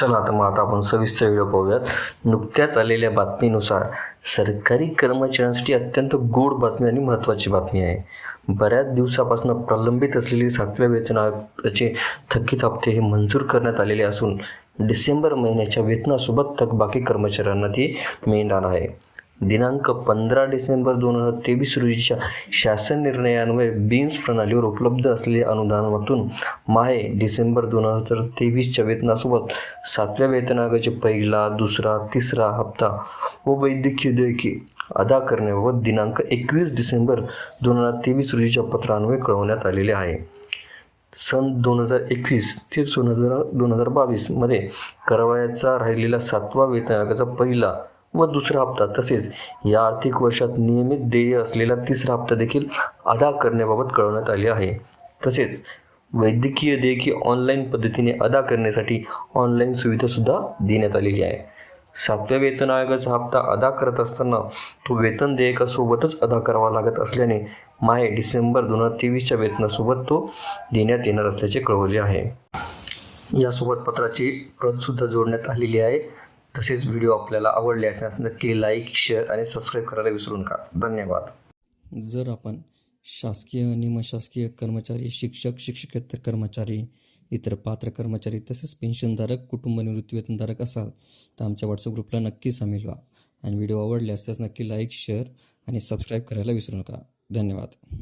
चला तर मग आता आपण सविस्तर व्हिडिओ पाहूयात. नुकत्याच आलेल्या बातमीनुसार सरकारी कर्मचाऱ्यांसाठी अत्यंत गोड बातमी आणि महत्त्वाची बातमी आहे. बऱ्याच दिवसापासून प्रलंबित असलेली सातव्या वेतन आयोगाचे थकीत हप्ते हे मंजूर करण्यात आलेले असून डिसेंबर महिन्याच्या वेतनासोबत थकबाकी कर्मचाऱ्यांना ती मिळणार आहे. दिनांक पंधरा डिसेंबर दोन हजार तेवीस रोजीच्या शासन निर्णयान्वये बीम्स प्रणालीवर उपलब्ध असलेल्या अनुदानातून माहे डिसेंबर दोन हजार तेवीसच्या वेतनासोबत सातव्या वेतन आयोगाचे पहिला दुसरा तिसरा हप्ता व वैद्यकीय देयके अदा करण्याबाबत दिनांक एकवीस डिसेंबर दोन हजार तेवीस रोजीच्या पत्रान्वये कळवण्यात आलेले आहे. सन दोन हजार एकवीस ते दोन हजार दोन हजार बावीसमध्ये करावयाचा राहिलेला सातवा वेतन आयोगाचा पहिला व दुसरा हप्ता. तसेच या आर्थिक वर्षात नियमित देय असलेला तिसरा हप्ता देखील अदा करण्याबाबत कळवण्यात आले आहे. तसेच वैद्यकीय देयके ऑनलाईन पद्धतीने अदा करण्यासाठी ऑनलाईन सुविधासुद्धा देण्यात आलेली आहे. सातव्या वेतन आयोगाचा हप्ता अदा करत असताना तो वेतन देयकासोबतच अदा करावा लागत असल्याने माहे डिसेंबर दोन हजार तेवीसच्या वेतनासोबत तो देण्यात येणार असल्याचे कळवले आहे. यासोबत पत्राची प्रतसुद्धा जोडण्यात आलेली आहे. तसेच व्हिडिओ आपल्याला आवडले असल्यास नक्की लाईक शेअर आणि सबस्क्राईब करायला विसरू नका धन्यवाद. जर आपण शासकीय निमशासकीय कर्मचारी शिक्षक शिक्षकेतर कर्मचारी इतर पात्र कर्मचारी तसेच पेन्शनधारक कुटुंब निवृत्तीवेतनधारक असाल तर आमच्या व्हॉट्सअप ग्रुपला नक्की सामील व्हा. आणि व्हिडिओ आवडले असल्यास नक्की लाईक शेअर आणि सबस्क्राईब करायला विसरू नका. धन्यवाद.